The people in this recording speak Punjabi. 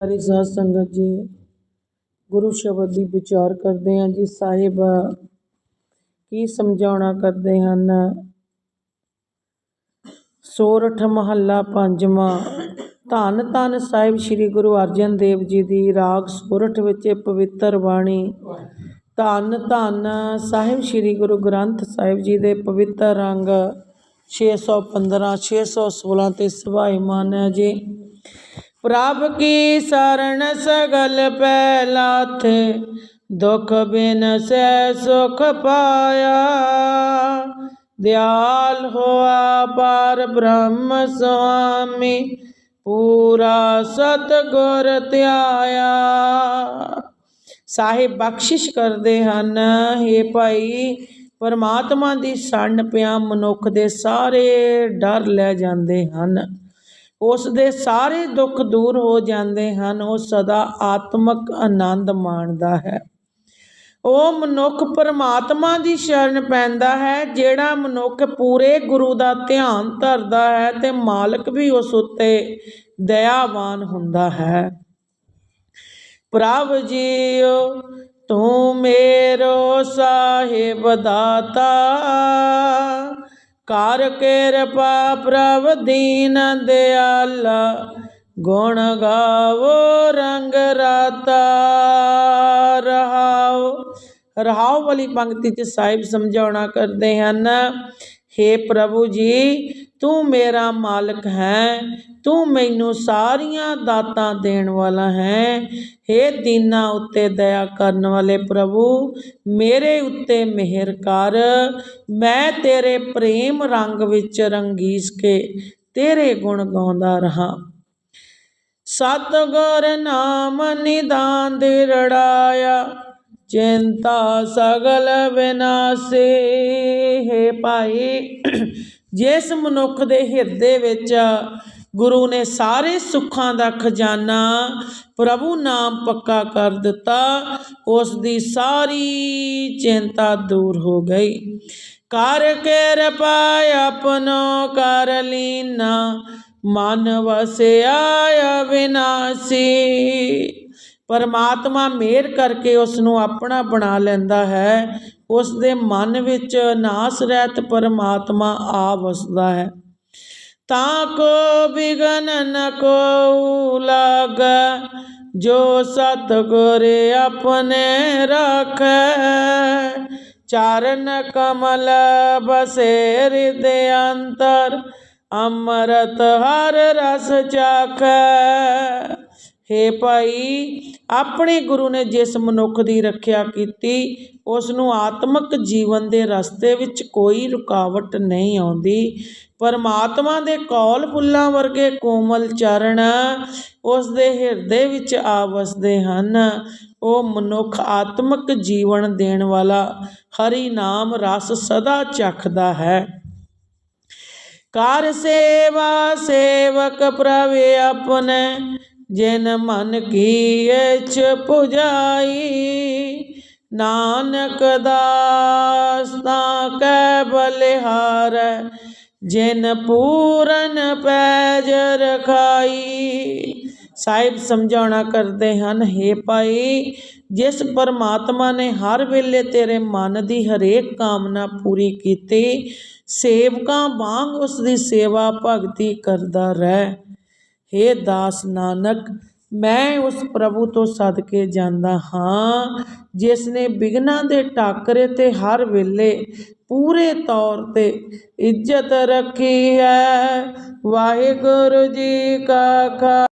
ਹਰੀ ਸਾਧ ਸੰਗਤ ਜੀ, ਗੁਰੂ ਸ਼ਬਦ ਦੀ ਵਿਚਾਰ ਕਰਦੇ ਹਾਂ ਜੀ, ਸਾਹਿਬ ਕੀ ਸਮਝਾਉਣਾ ਕਰਦੇ ਹਨ? ਸੋਰਠ ਮਹੱਲਾ ਪੰਜਵਾਂ, ਧੰਨ ਧੰਨ ਸਾਹਿਬ ਸ੍ਰੀ ਗੁਰੂ ਅਰਜਨ ਦੇਵ ਜੀ ਦੀ ਰਾਗ ਸੋਰਠ ਵਿੱਚ ਪਵਿੱਤਰ ਬਾਣੀ, ਧੰਨ ਧੰਨ ਸਾਹਿਬ ਸ੍ਰੀ ਗੁਰੂ ਗ੍ਰੰਥ ਸਾਹਿਬ ਜੀ ਦੇ ਪਵਿੱਤਰ ਰੰਗ 615 616 ਤੇ ਸਭਾਈਮਾਨ ਹੈ ਜੀ। ਪ੍ਰਭ ਕੀ ਸਰਣ ਸਗਲ ਪੈ ਲਾਥੇ ਦੁਖ ਬਿਨ ਸੈ ਸੁਖ ਪਾਇਆ। ਦਿਆਲ ਹੋਆ ਪਰ ਬ੍ਰਹਮ ਸੁਆਮੀ, ਪੂਰਾ ਸਤਗੁਰ ਧਿਆਇਆ। ਸਾਹਿਬ, ਬਖਸ਼ਿਸ਼ ਕਰਦੇ ਹਨ हे ਭਾਈ, ਪਰਮਾਤਮਾ ਦੀ ਸ਼ਰਨ ਪਿਆ, ਮਨੁੱਖ ਦੇ ਸਾਰੇ ਡਰ ਲੈ ਜਾਂਦੇ ਹਨ। ਉਸ ਦੇ ਸਾਰੇ ਦੁੱਖ ਦੂਰ ਹੋ ਜਾਂਦੇ ਹਨ, ਉਹ ਸਦਾ ਆਤਮਕ ਆਨੰਦ ਮਾਣਦਾ ਹੈ। ਉਹ ਮਨੁੱਖ ਪਰਮਾਤਮਾ ਦੀ ਸ਼ਰਨ ਪੈਂਦਾ ਹੈ, ਜਿਹੜਾ ਮਨੁੱਖ ਪੂਰੇ ਗੁਰੂ ਦਾ ਧਿਆਨ ਧਰਦਾ ਹੈ ਤੇ ਮਾਲਕ ਵੀ ਉਸ ਉੱਤੇ ਦਇਆਵਾਨ ਹੁੰਦਾ ਹੈ। ਪ੍ਰਭ ਜੀਓ, ਤੂੰ ਮੇਰੋ ਸਾਹਿਬ ਦਾਤਾ। ਕਰ ਕਿਰਪਾ ਪ੍ਰਭ ਦੀਨ ਦਿਆਲਾ, ਗੁਣ ਗਾਵੋ, ਰੰਗ ਰਾਤਾ ਰਹਾਓ। ਰਹਾਓ ਵਾਲੀ ਪੰਕਤੀ 'ਚ ਸਾਹਿਬ ਸਮਝਾਉਣਾ ਕਰਦੇ ਹਨ हे ਪ੍ਰਭੂ ਜੀ ਤੂੰ ਮੇਰਾ ਮਾਲਕ ਹੈ, ਤੂੰ ਮੈਨੂੰ ਸਾਰੀਆਂ ਦਾਤਾਂ ਦੇਣ ਵਾਲਾ ਹੈ। हे ਦੀਨਾ ਉੱਤੇ ਦਇਆ ਕਰਨ ਵਾਲੇ ਪ੍ਰਭੂ, ਮੇਰੇ ਉੱਤੇ ਮਿਹਰ ਕਰ। ਮੈਂ ਤੇਰੇ ਪ੍ਰੇਮ ਰੰਗ ਵਿੱਚ ਰੰਗੀਸ ਕੇ ਤੇਰੇ ਗੁਣ ਗਾਉਂਦਾ ਰਹਾ। ਸਤਗੁਰ ਨਾਮ ਨਿਦਾਨ ਦੇ ਰੜਾਇਆ, ਚਿੰਤਾ ਸਗਲ ਵਿਨਾਸੇ। ਹੈ ਭਾਈ ਜਿਸ ਮਨੁੱਖ ਦੇ ਹਿਰਦੇ ਵਿੱਚ ਗੁਰੂ ਨੇ ਸਾਰੇ ਸੁੱਖਾਂ ਦਾ ਖਜ਼ਾਨਾ ਪ੍ਰਭੂ ਨਾਮ ਪੱਕਾ ਕਰ ਦਿੱਤਾ, ਉਸ ਦੀ ਸਾਰੀ ਚਿੰਤਾ ਦੂਰ ਹੋ ਗਈ। ਕਰ ਕਿਰਪਾ ਆਪਨੋ ਕਰ ਲੀਨਾ, ਮਨ ਵਸਿਆ ਅਵਿਨਾਸੀ। ਪਰਮਾਤਮਾ ਮਿਹਰ ਕਰਕੇ ਉਸ ਨੂੰ ਆਪਣਾ ਬਣਾ ਲੈਂਦਾ ਹੈ। ਉਸ ਦੇ ਮਨ ਵਿੱਚ ਨਾਸ ਰਹਿਤ ਪਰਮਾਤਮਾ ਆ ਵਸਦਾ ਹੈ। ਤਾਂ ਕੋ ਬਿਗਨ ਨ ਕੋ ਲਾਗ, ਜੋ ਸਤਗੁਰ ਆਪਣੇ ਰੱਖੈ। ਚਰਨ ਕਮਲ ਬਸੇ ਹਿਰਦੇ ਅੰਤਰ, ਅੰਮ੍ਰਿਤ ਹਰ ਰਸ ਚਾਖੈ। ਹੇ ਭਾਈ, ਆਪਣੇ ਗੁਰੂ ਨੇ ਜਿਸ ਮਨੁੱਖ ਦੀ ਰੱਖਿਆ ਕੀਤੀ ਉਸ ਨੂੰ ਆਤਮਿਕ ਜੀਵਨ ਦੇ ਰਸਤੇ ਵਿੱਚ ਕੋਈ ਰੁਕਾਵਟ ਨਹੀਂ ਆਉਂਦੀ। ਪਰਮਾਤਮਾ ਦੇ ਕੌਲ ਫੁੱਲਾਂ ਵਰਗੇ ਕੋਮਲ ਚਰਨ ਉਸ ਦੇ ਹਿਰਦੇ ਵਿੱਚ ਆ ਵਸਦੇ ਹਨ। ਉਹ ਮਨੁੱਖ ਆਤਮਿਕ ਜੀਵਨ ਦੇਣ ਵਾਲਾ ਹਰੀ ਨਾਮ ਰਸ ਸਦਾ ਚੱਖਦਾ ਹੈ। ਕਰ ਸੇਵਾ ਸੇਵਕ ਪ੍ਰਵੇ ਆਪਣੇ ਜਿਨ ਮਨ ਕੀ ਇਛ ਪੁਜਾਈ, ਨਾਨਕ ਦਾਸ ਤਾਂ ਕੈ ਬਲਿਹਾਰ, ਜਿਨ ਪੂਰਨ ਪੈਜ ਰਖਾਈ। ਸਾਹਿਬ ਸਮਝਾਉਣਾ ਕਰਦੇ ਹਨ हे ਭਾਈ, ਜਿਸ ਪਰਮਾਤਮਾ ਨੇ ਹਰ ਵੇਲੇ ਤੇਰੇ ਮਨ ਦੀ ਹਰੇਕ ਕਾਮਨਾ ਪੂਰੀ ਕੀਤੀ, ਸੇਵਕਾਂ ਵਾਂਗ ਉਸ ਦੀ ਸੇਵਾ ਭਗਤੀ ਕਰਦਾ ਰਹਿ। ਹੇ ਦਾਸ ਨਾਨਕ, ਮੈਂ ਉਸ ਪ੍ਰਭੂ ਤੋਂ ਸਦਕੇ ਜਾਂਦਾ ਹਾਂ, ਜਿਸ ਨੇ ਬਿਗਨਾ ਦੇ ਟਾਕਰੇ ਤੇ ਹਰ ਵੇਲੇ ਪੂਰੇ ਤੌਰ ਤੇ ਇੱਜ਼ਤ ਰੱਖੀ ਹੈ। ਵਾਹਿਗੁਰੂ ਜੀ ਕਾ ਖਾ